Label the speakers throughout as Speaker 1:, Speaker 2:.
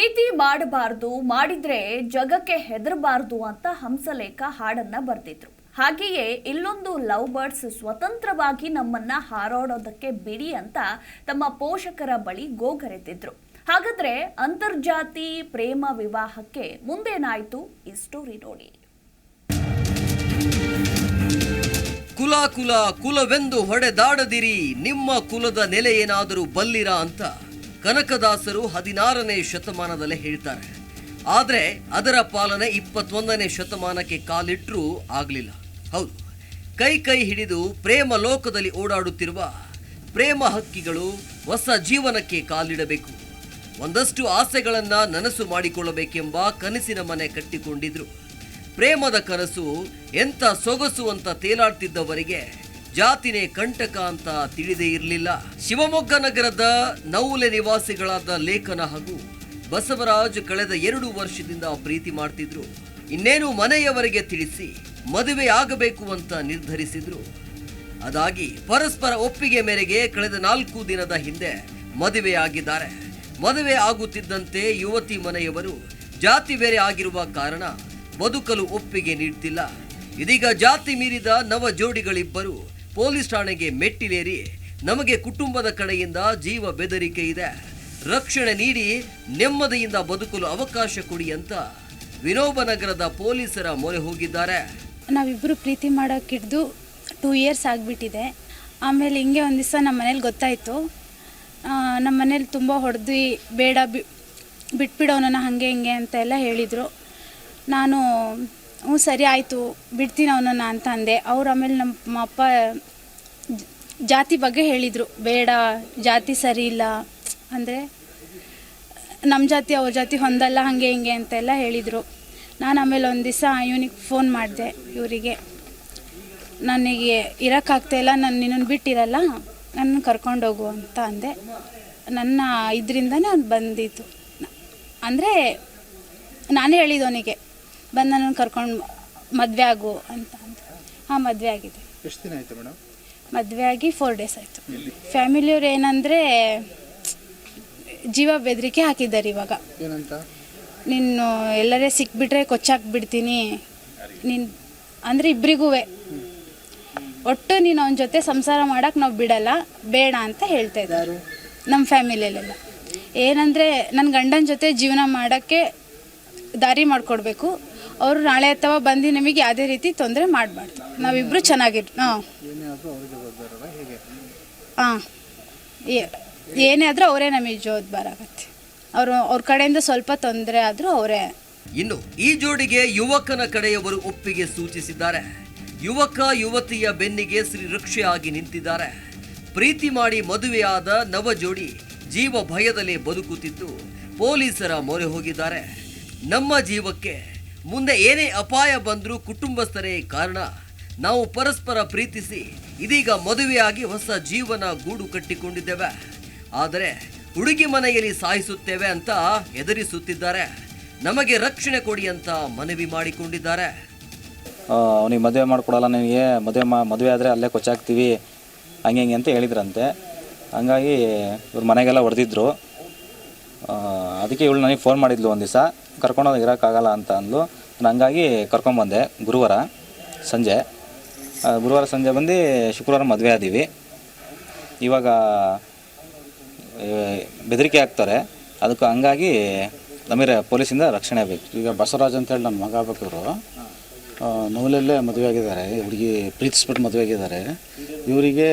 Speaker 1: ಪ್ರೀತಿ ಮಾಡಬಾರ್ದು, ಮಾಡಿದ್ರೆ ಜಗಕ್ಕೆ ಹೆದರಬಾರ್ದು ಅಂತ ಹಂಸಲೇಖ ಹಾಡನ್ನ ಬರ್ತಿದ್ರು ಹಾಗೆಯೇ ಇಲ್ಲೊಂದು ಲವ್ ಬರ್ಡ್ಸ್ ಸ್ವತಂತ್ರವಾಗಿ ನಮ್ಮನ್ನ ಹಾರಾಡೋದಕ್ಕೆ ಬಿಡಿ ಅಂತ ತಮ್ಮ ಪೋಷಕರ ಬಳಿ ಗೋಗರೆತಿದ್ರು ಹಾಗಾದ್ರೆ ಅಂತರ್ಜಾತಿ ಪ್ರೇಮ ವಿವಾಹಕ್ಕೆ ಮುಂದೇನಾಯ್ತು? ಈ ಸ್ಟೋರಿ ನೋಡಿ.
Speaker 2: ಕುಲ ಕುಲ ಕುಲವೆಂದು ಹೊಡೆದಾಡದಿರಿ, ನಿಮ್ಮ ಕುಲದ ನೆಲೆ ಏನಾದರೂ ಬಲ್ಲಿರ ಅಂತ. ಕನಕದಾಸರು ಹದಿನಾರನೇ ಶತಮಾನದಲ್ಲೇ ಹೇಳ್ತಾರೆ. ಆದರೆ ಅದರ ಪಾಲನೆ ಇಪ್ಪತ್ತೊಂದನೇ ಶತಮಾನಕ್ಕೆ ಕಾಲಿಟ್ಟರೂ ಆಗಲಿಲ್ಲ. ಹೌದು, ಕೈ ಕೈ ಹಿಡಿದು ಪ್ರೇಮ ಲೋಕದಲ್ಲಿ ಓಡಾಡುತ್ತಿರುವ ಪ್ರೇಮ ಹಕ್ಕಿಗಳು ಹೊಸ ಜೀವನಕ್ಕೆ ಕಾಲಿಡಬೇಕು. ಒಂದಷ್ಟು ಆಸೆಗಳನ್ನು ನನಸು ಮಾಡಿಕೊಳ್ಳಬೇಕೆಂಬ ಕನಸಿನ ಮನೆ ಕಟ್ಟಿಕೊಂಡಿದ್ರು. ಪ್ರೇಮದ ಕನಸು ಎಂಥ ಸೊಗಸು ಅಂತ ತೇಲಾಡ್ತಿದ್ದವರಿಗೆ ಜಾತಿನೇ ಕಂಟಕ ಅಂತ ತಿಳಿದೇ ಇರಲಿಲ್ಲ. ಶಿವಮೊಗ್ಗ ನಗರದ ನೌಲೆ ನಿವಾಸಿಗಳಾದ ಲೇಖನ ಹಾಗೂ ಬಸವರಾಜ್ ಕಳೆದ ಎರಡು ವರ್ಷದಿಂದ ಪ್ರೀತಿ ಮಾಡ್ತಿದ್ರು. ಇನ್ನೇನು ಮನೆಯವರಿಗೆ ತಿಳಿಸಿ ಮದುವೆ ಆಗಬೇಕು ಅಂತ ನಿರ್ಧರಿಸಿದ್ರು. ಅದಾಗಿ ಪರಸ್ಪರ ಒಪ್ಪಿಗೆ ಮೇರೆಗೆ ಕಳೆದ ನಾಲ್ಕು ದಿನದ ಹಿಂದೆ ಮದುವೆಯಾಗಿದ್ದಾರೆ ಮದುವೆ ಆಗುತ್ತಿದ್ದಂತೆ ಯುವತಿ ಮನೆಯವರು ಜಾತಿ ಬೇರೆ ಆಗಿರುವ ಕಾರಣ ಬದುಕಲು ಒಪ್ಪಿಗೆ ನೀಡ್ತಿಲ್ಲ. ಇದೀಗ ಜಾತಿ ಮೀರಿದ ನವ ಜೋಡಿಗಳಿಬ್ಬರು ಪೊಲೀಸ್ ಠಾಣೆಗೆ ಮೆಟ್ಟಿಲೇರಿ ನಮಗೆ ಕುಟುಂಬದ ಕಡೆಯಿಂದ ಜೀವ ಬೆದರಿಕೆ ಇದೆ. ರಕ್ಷಣೆ ನೀಡಿ ನೆಮ್ಮದಿಯಿಂದ ಬದುಕಲು ಅವಕಾಶ ಕೊಡಿ ಅಂತ ವಿನೋಬನಗರದ ಪೊಲೀಸರ ಮೊರೆ ಹೋಗಿದ್ದಾರೆ.
Speaker 3: ನಾವಿಬ್ಬರು ಪ್ರೀತಿ ಮಾಡೋಕ್ಕಿಡ್ದು ಟೂ ಇಯರ್ಸ್ ಆಗಿಬಿಟ್ಟಿದೆ. ಆಮೇಲೆ ಹಿಂಗೆ ಒಂದು ದಿವಸ ನಮ್ಮ ಮನೇಲಿ ಗೊತ್ತಾಯಿತು. ನಮ್ಮ ಮನೇಲಿ ತುಂಬ ಹೊಡೆದು, ಬೇಡ ಬಿ ಬಿಟ್ಬಿಡೋನ ಹಾಗೆ ಹಿಂಗೆ ಅಂತ ಎಲ್ಲ ಹೇಳಿದರು. ನಾನು ಹ್ಞೂ, ಸರಿ ಆಯಿತು, ಬಿಡ್ತೀನಿ ಅವನನ್ನು ಅಂತ ಅಂದೆ. ಅವ್ರು ಆಮೇಲೆ ನಮ್ಮ ಅಪ್ಪ ಜಾತಿ ಬಗ್ಗೆ ಹೇಳಿದರು. ಬೇಡ, ಜಾತಿ ಸರಿ ಇಲ್ಲ. ಅಂದರೆ ನಮ್ಮ ಜಾತಿ ಅವ್ರ ಜಾತಿ ಹೊಂದಲ್ಲ, ಹಾಗೆ ಹಿಂಗೆ ಅಂತೆಲ್ಲ ಹೇಳಿದರು. ನಾನು ಆಮೇಲೆ ಒಂದು ದಿವಸ ಇವನಿಗೆ ಫೋನ್ ಮಾಡಿದೆ ಇವರಿಗೆ. ನನಗೆ ಇರೋಕ್ಕಾಗ್ತಾಯಿಲ್ಲ ನಾನು ನಿನ್ನನ್ನು ಬಿಟ್ಟಿರಲ್ಲ ನನ್ನ ಕರ್ಕೊಂಡೋಗು ಅಂತ ಅಂದೆ. ನನ್ನ ಇದರಿಂದನೇ ಅವ್ನು ಬಂದಿತ್ತು ಅಂದರೆ ನಾನೇ ಹೇಳಿದ್ದು ಅವನಿಗೆ. ಬಂದು ನನ್ನ ಕರ್ಕೊಂಡು ಮದುವೆ ಆಗು ಅಂತ ಅಂತ ಹಾಂ ಮದುವೆ ಆಗಿದೆ.
Speaker 4: ಎಷ್ಟು ದಿನ ಆಯ್ತು ಮೇಡಮ್?
Speaker 3: ಮದುವೆ ಆಗಿ ಫೋರ್ ಡೇಸ್ ಆಯಿತು. ಫ್ಯಾಮಿಲಿಯವ್ರು ಏನಂದರೆ ಜೀವ ಬೆದರಿಕೆ ಹಾಕಿದ್ದಾರೆ ಇವಾಗ.
Speaker 4: ಏನಂತ?
Speaker 3: ನೀನು ಎಲ್ಲರೇ ಸಿಕ್ಬಿಟ್ರೆ ಕೊಚ್ಚಾಕ್ಬಿಡ್ತೀನಿ ನೀನು ಅಂದರೆ ಇಬ್ಬರಿಗೂ ಒಟ್ಟು ನೀನು ಅವನ ಜೊತೆ ಸಂಸಾರ ಮಾಡೋಕೆ ನಾವು ಬಿಡಲ್ಲ ಬೇಡ ಅಂತ ಹೇಳ್ತಾ ಇದ್ದಾರೆ. ನಮ್ಮ ಫ್ಯಾಮಿಲಿಯಲ್ಲೆಲ್ಲ. ಏನಂದರೆ ನನ್ನ ಗಂಡನ ಜೊತೆ ಜೀವನ ಮಾಡೋಕ್ಕೆ ದಾರಿ ಮಾಡಿಕೊಡ್ಬೇಕು. ಅವರು ನಾಳೆ ಅಥವಾ ಬಂದು ನಮಗೆ ಯಾವುದೇ ರೀತಿ ತೊಂದರೆ ಮಾಡಬಾರ್ದು. ನಾವಿಬ್ಬರು ಚೆನ್ನಾಗಿರ್ ಹಾಂ. ಹಾಂ. ಏನೇ ಆದರೂ ಅವರೇ ನಮಗೆ ಜವಾಬ್ದಾರ ಆಗತ್ತೆ. ಅವರು ಅವ್ರ ಕಡೆಯಿಂದ ಸ್ವಲ್ಪ ತೊಂದರೆ ಆದರೂ ಅವರೇ
Speaker 2: ಇನ್ನು ಈ ಜೋಡಿಗೆ ಯುವಕನ ಕಡೆಯವರು ಒಪ್ಪಿಗೆ ಸೂಚಿಸಿದ್ದಾರೆ. ಯುವಕ ಯುವತಿಯ ಬೆನ್ನಿಗೆ ಶ್ರೀ ಆಗಿ ನಿಂತಿದ್ದಾರೆ. ಪ್ರೀತಿ ಮಾಡಿ ಮದುವೆಯಾದ ನವ ಜೋಡಿ ಜೀವ ಭಯದಲ್ಲಿ ಬದುಕುತ್ತಿದ್ದು ಪೊಲೀಸರ ಮೊರೆ ಹೋಗಿದ್ದಾರೆ. ನಮ್ಮ ಜೀವಕ್ಕೆ ಮುಂದೆ ಏನೇ ಅಪಾಯ ಬಂದರೂ ಕುಟುಂಬಸ್ಥರೇ ಕಾರಣ. ನಾವು ಪರಸ್ಪರ ಪ್ರೀತಿಸಿ ಇದೀಗ ಮದುವೆಯಾಗಿ ಹೊಸ ಜೀವನ ಗೂಡು ಕಟ್ಟಿಕೊಂಡಿದ್ದೇವೆ. ಆದರೆ ಹುಡುಗಿ ಮನೆಯಲ್ಲಿ ಸಾಯಿಸುತ್ತೇವೆ ಅಂತ ಹೆದರಿಸುತ್ತಿದ್ದಾರೆ. ನಮಗೆ ರಕ್ಷಣೆ ಕೊಡಿ ಅಂತ ಮನವಿ ಮಾಡಿಕೊಂಡಿದ್ದಾರೆ.
Speaker 5: ಅವನಿಗೆ ಮದುವೆ ಮಾಡಿಕೊಡಲ್ಲ, ನನಗೆ ಮದುವೆ ಮಾ, ಮದುವೆ ಆದರೆ ಅಲ್ಲೇ ಕೊಚ್ಚಾಕ್ತೀವಿ, ಹಂಗೆ ಹಿಂಗೆ ಅಂತ ಹೇಳಿದ್ರಂತೆ. ಹಂಗಾಗಿ ಇವ್ರ ಮನೆಗೆಲ್ಲ ಹೊಡೆದಿದ್ರು. ಅದಕ್ಕೆ ಇವಳು ನನಗೆ ಫೋನ್ ಮಾಡಿದ್ಲು ಒಂದು ದಿವಸ ಕರ್ಕೊಂಡೋಗಿ ಇರೋಕ್ಕಾಗಲ್ಲ ಅಂತ ಅಂದ್ಲು. ನಾನು ಹಂಗಾಗಿ ಕರ್ಕೊಂಬಂದೆ ಗುರುವಾರ ಸಂಜೆ. ಗುರುವಾರ ಸಂಜೆ ಬಂದು ಶುಕ್ರವಾರ ಮದುವೆ ಆದೀವಿ. ಇವಾಗ ಬೆದರಿಕೆ ಹಾಕ್ತಾರೆ. ಅದಕ್ಕೆ ಹಂಗಾಗಿ ನಮಗೆ ಪೊಲೀಸಿಂದ ರಕ್ಷಣೆ ಬೇಕು.
Speaker 4: ಈಗ ಬಸವರಾಜ್ ಅಂತೇಳಿ ನನ್ನ ಮಗ ಬೇಕಿದ್ರು ನೋವಲಲ್ಲೇ ಮದುವೆ ಆಗಿದ್ದಾರೆ. ಹುಡುಗಿ ಪ್ರೀತಿಸ್ಬಿಟ್ಟು ಮದುವೆ ಆಗಿದ್ದಾರೆ. ಇವರಿಗೆ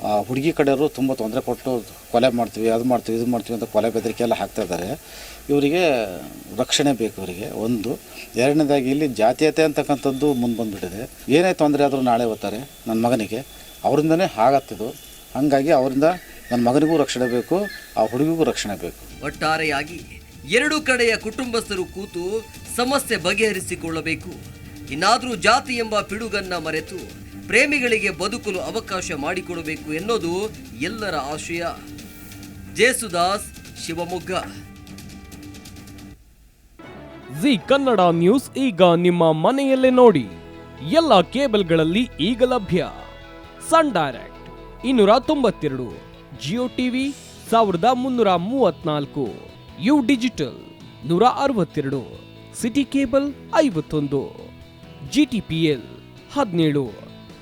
Speaker 4: ಹುಡುಗಿ ಕಡೆಯವರು ತುಂಬ ತೊಂದರೆ ಕೊಟ್ಟು ಕೊಲೆ ಮಾಡ್ತೀವಿ, ಅದು ಮಾಡ್ತೀವಿ, ಇದು ಮಾಡ್ತೀವಿ ಅಂತ ಕೊಲೆ ಬೆದರಿಕೆ ಎಲ್ಲ ಹಾಕ್ತಾ ಇದ್ದಾರೆ. ಇವರಿಗೆ ರಕ್ಷಣೆ ಬೇಕು ಇವರಿಗೆ ಒಂದು. ಎರಡನೇದಾಗಿ ಇಲ್ಲಿ ಜಾತೀಯತೆ ಅಂತಕ್ಕಂಥದ್ದು ಮುಂದೆ ಬಂದುಬಿಟ್ಟಿದೆ. ಏನೇ ತೊಂದರೆ ಆದರೂ ನಾಳೆ ಓದ್ತಾರೆ ನನ್ನ ಮಗನಿಗೆ. ಅವರಿಂದನೇ ಆಗತ್ತಿದು ಹಾಗಾಗಿ ಅವರಿಂದ ನನ್ನ ಮಗನಿಗೂ ರಕ್ಷಣೆ ಬೇಕು, ಆ ಹುಡುಗಿಗೂ ರಕ್ಷಣೆ ಬೇಕು.
Speaker 2: ಒಟ್ಟಾರೆಯಾಗಿ ಎರಡು ಕಡೆಯ ಕುಟುಂಬಸ್ಥರು ಕೂತು ಸಮಸ್ಯೆ ಬಗೆಹರಿಸಿಕೊಳ್ಳಬೇಕು. ಇನ್ನಾದರೂ ಜಾತಿ ಎಂಬ ಪಿಡುಗನ್ನ ಮರೆತು ಪ್ರೇಮಿಗಳಿಗೆ ಬದುಕಲು ಅವಕಾಶ ಮಾಡಿಕೊಡಬೇಕು ಎನ್ನೋದು ಎಲ್ಲರ ಆಶಯ. ಜೇಸುದಾಸ್ ಶಿವಮೊಗ್ಗ.
Speaker 6: ಜಿ ಕನ್ನಡ ನ್ಯೂಸ್ ಈಗ ನಿಮ್ಮ ಮನೆಯಲ್ಲೇ ನೋಡಿ. ಎಲ್ಲ ಕೇಬಲ್ಗಳಲ್ಲಿ ಈಗ ಲಭ್ಯ. ಸನ್ ಡೈರೆಕ್ಟ್ ಇನ್ನೂರ ತೊಂಬತ್ತೆರಡು, ಜಿಯೋ ಟಿವಿ ಸಾವಿರದ ಮುನ್ನೂರ ಮೂವತ್ನಾಲ್ಕು, ಯು ಡಿಜಿಟಲ್ ನೂರ ಅರವತ್ತೆರಡು, ಸಿಟಿ ಕೇಬಲ್ ಐವತ್ತೊಂದು, ಜಿ ಟಿ ಪಿ ಎಲ್ ಹದಿನೇಳು.